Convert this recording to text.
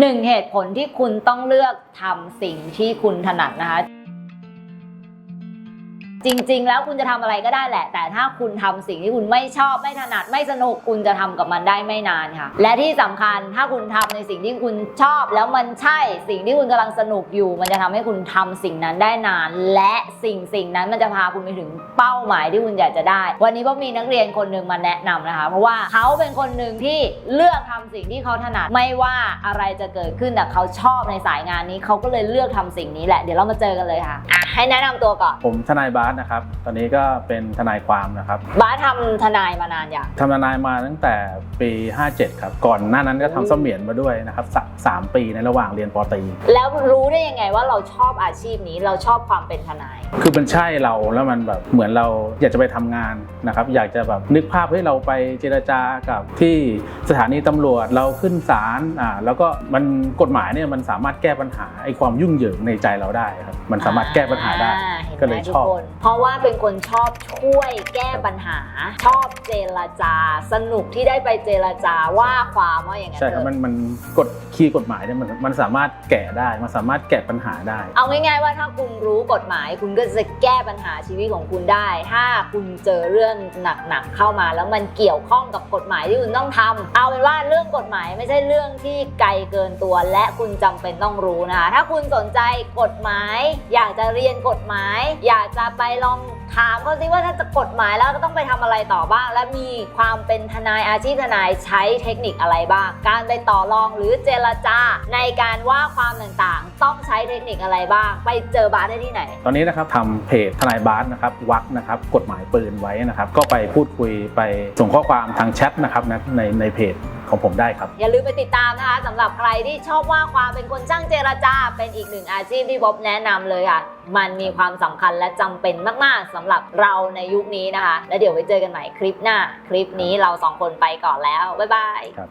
หนึ่งเหตุผลที่คุณต้องเลือกทำสิ่งที่คุณถนัดนะคะ จริง ๆ แล้วคุณจะทำอะไรก็ได้แหละ แต่ถ้าคุณทำสิ่งที่คุณไม่ชอบไม่ถนัดไม่สนุกคุณจะทำกับมันได้ไม่นานค่ะ และที่สำคัญถ้าคุณทำในสิ่งที่คุณชอบ แล้วมันใช่สิ่งที่คุณกำลังสนุกอยู่ มันจะทำให้คุณทำสิ่งนั้นได้นาน และสิ่งสิ่งนั้นมันจะพาคุณไปถึงเป้าหมายที่คุณอยากจะได้ วันนี้ก็มีนักเรียนคนหนึ่งมาแนะนำนะคะ เพราะว่าเขาเป็นคนหนึ่งที่เลือกทำสิ่งที่เขาถนัดไม่ว่าอะไรจะเกิดขึ้นแต่เขาชอบในสายงานนี้เขาก็เลยเลือกทำสิ่งนี้แหละเดี๋ยวเรามาเจอกันเลยค่ะ ให้แนะนำตัวก่อน ผมทนายบาสนะครับ ตอนนี้ก็เป็นทนายความนะครับบ้าสทำทนายมานานอย่างทำทนายมาตั้งแต่ปี 57 ครับ ก่อนหน้านั้นก็ทำเสมียนมาด้วยนะครับสะสามปีในระหว่างเรียนปอตรี แล้วรู้ได้ยังไงว่าเราชอบอาชีพนี้เราชอบความเป็นทนาย คือมันใช่เราแล้วมันแบบเหมือนเราอยากจะไปทำงานนะครับ อยากจะแบบนึกภาพให้เราไปเจรจากับที่สถานีตำรวจเราขึ้นศาลอ่าแล้วก็มันกฎหมายเนี่ยมันสามารถแก้ปัญหาไอ้ความยุ่งเหยิงในใจเราได้ครับมันสามารถแก้ปัญหาได้ อ่ห็นไหมก็เลยชอบ ทุคนเพราะว่าเป็นคนชอบช่วยแก้ปัญหา ชอบเจรจา สนุกที่ได้ไปเจรจาว่าความว่าอย่างนั้นใช่ครับเถมันอะมันกฎคีย์กฎหมายเนี่ยมันมันสามารถแก้ได้มันสามารถแก้ปัญหาได้ เอาง่ายๆว่าถ้าคุณรู้กฎหมาย คุณก็จะแก้ปัญหาชีวิตของคุณได้ ถ้าคุณเจอเรื่องหนักๆเข้ามา แล้วมันเกี่ยวข้องกับกฎหมายที่คุณต้องทำเอาเป็นว่าเรื่องกฎหมายไม่ใช่เรื่องที่ไกลเกินตัว และคุณจำเป็นต้องรู้นะคะถ้าคุณสนใจกฎหมาย อยากจะเรียนกฎหมาย อยากจะไปลองถามเขาสิว่าถ้าจะกฎหมายแล้วก็ต้องไปทำอะไรต่อบ้าง และมีความเป็นทนายอาชีพทนายใช้เทคนิคอะไรบ้าง การไปต่อรองหรือเจรจาในการว่าความต่างๆ ต้องใช้เทคนิคอะไรบ้าง ไปเจอบาสได้ที่ไหน ตอนนี้นะครับทำเพจทนายบาสนะครับวักนะครับกฎหมายปืนไว้นะครับ ก็ไปพูดคุยไปส่งข้อความทางแชทนะครับในในเพจ ของผมได้ครับ อย่าลืมไปติดตามนะคะสำหรับใครที่ชอบว่าความเป็นคนช่างเจรจา เป็นอีกหนึ่งอาชีพที่บ๊อบแนะนำเลยค่ะ มันมีความสำคัญและจำเป็นมากๆสำหรับเราในยุคนี้นะคะ แล้วเดี๋ยวไว้เจอกันใหม่คลิปหน้า คลิปนี้เราสองคนไปก่อนแล้ว บ๊ายบาย ครับ